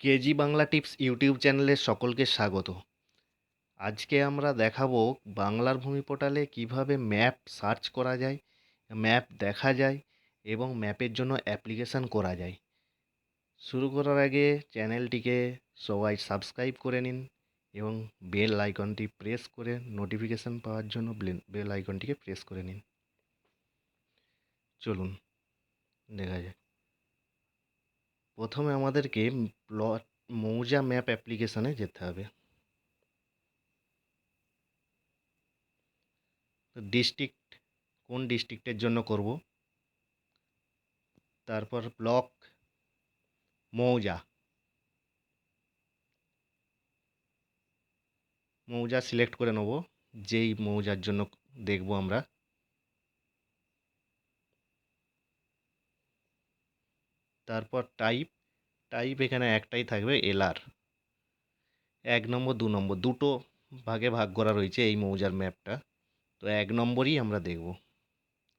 KG Bangla tips YouTube চ্যানেলে সকলকে স্বাগত। আজকে আমরা দেখাবো বাংলার ভূমি পোর্টালে কীভাবে ম্যাপ সার্চ করা যায়, ম্যাপ দেখা যায় এবং ম্যাপের জন্য অ্যাপ্লিকেশন করা যায়। শুরু করার আগে চ্যানেলটিকে সবাই সাবস্ক্রাইব করে নিন এবং বেল আইকনটি প্রেস করে নোটিফিকেশন পাওয়ার জন্য বেল আইকনটিকে প্রেস করে নিন। চলুন, দেখা যাক। প্রথমে আমাদেরকে প্লট মৌজা ম্যাপ অ্যাপ্লিকেশানে যেতে হবে। তো ডিস্ট্রিক্ট, কোন ডিস্ট্রিক্টের জন্য করব? তারপর ব্লক, মৌজা। মৌজা সিলেক্ট করে নেব, যেই মৌজার জন্য দেখব আমরা। তারপর টাইপ টাইপ এখানে একটাই থাকবে এলআর। এক নম্বর, দু নম্বর, দুটো ভাগে ভাগ করা রয়েছে এই মৌজার ম্যাপটা। তো এক নম্বরই আমরা দেখব।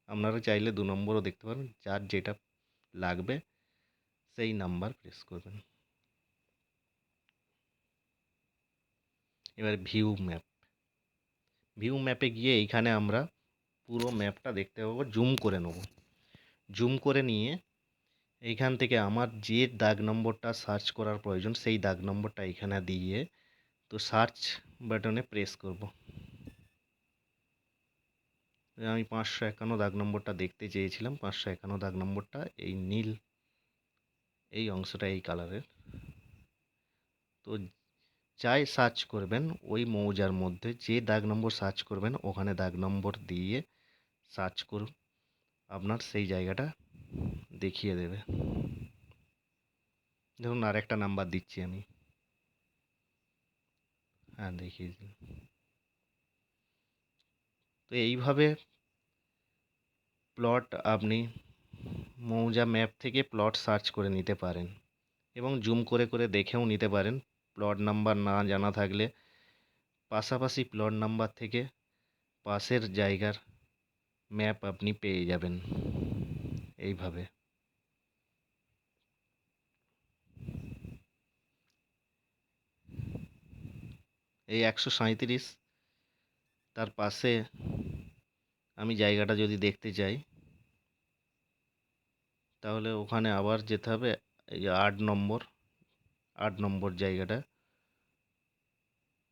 আপনারা চাইলে দু নম্বরও দেখতে পারেন যার যেটা লাগবে সেই নাম্বার প্রেস করবেন। এবার ভিউ ম্যাপ ভিউ ম্যাপে গিয়ে এইখানে আমরা পুরো ম্যাপটা দেখতে পাবো জুম করে নেব। জুম করে নিয়ে এইখান থেকে আমার যে দাগ নম্বরটা সার্চ করার প্রয়োজন, সেই দাগ নম্বরটা এখানে দিয়ে তো সার্চ বাটনে প্রেস করব। আমি পাঁচশো একান্ন দাগ নম্বরটা দেখতে চেয়েছিলাম, পাঁচশো একান্ন দাগ নম্বরটা এই নীল, এই অংশটা এই কালারের তো যাই সার্চ করবেন, ওই মৌজার মধ্যে যে দাগ নম্বর সার্চ করবেন, ওখানে দাগ নম্বর দিয়ে সার্চ করুন। আপনার সেই জায়গাটা দেখিয়ে দেবে। ধরুন আর একটা নাম্বার দিচ্ছি আমি। হ্যাঁ দেখিয়ে দিন তো এইভাবে প্লট আপনি মৌজা ম্যাপ থেকে প্লট সার্চ করে নিতে পারেন এবং জুম করে করে দেখেও নিতে পারেন। প্লট নাম্বার না জানা থাকলে পাশাপাশি প্লট নাম্বার থেকে পাশের জায়গার ম্যাপ আপনি পেয়ে যাবেন। এইভাবে। এই একশো সাঁইত্রিশ, তার পাশে আমি জায়গাটা যদি দেখতে চাই তাহলে ওখানে আবার যেতে হবে, এই আট নম্বর আট নম্বর জায়গাটা,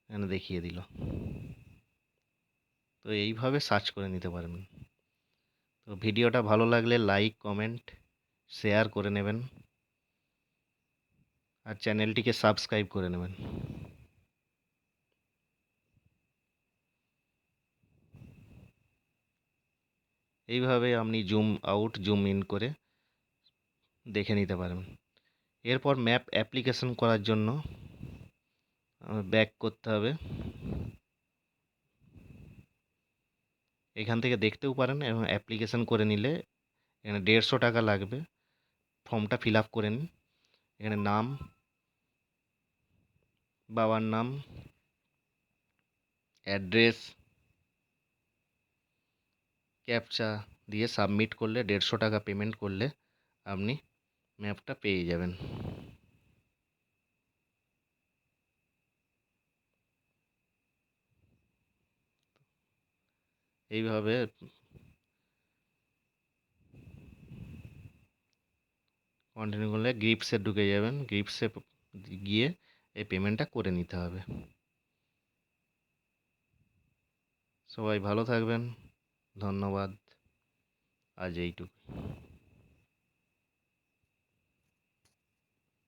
এখানে দেখিয়ে দিল। তো এইভাবে সার্চ করে নিতে পারবেন। তো ভিডিওটা ভালো লাগলে লাইক, কমেন্ট, শেয়ার করে নেবেন। আর চ্যানেলটিকে সাবস্ক্রাইব করে নেবেন। এইভাবে আপনি জুম আউট, জুম ইন করে দেখে নিতে পারবেন এরপর ম্যাপ অ্যাপ্লিকেশন করার জন্য ব্যাক করতে হবে। এখান থেকে দেখতেও পারেন এবং অ্যাপ্লিকেশন করে নিলে এখানে দেড়শো টাকা লাগবে। ফর্মটা ফিল আপ করে নিন। এখানে নাম, বাবার নাম, অ্যাড্রেস, ক্যাপচা দিয়ে সাবমিট করলে দেড়শো টাকা পেমেন্ট করলে আপনি ম্যাপটা পেয়ে যাবেন। এইভাবে কন্টিনিউ করলে গ্রিপসে ঢুকে যাবেন। গ্রিপসে গিয়ে এই পেমেন্টটা করে নিতে হবে। সবাই ভালো থাকবেন। ধন্যবাদ। আজ এইটুকু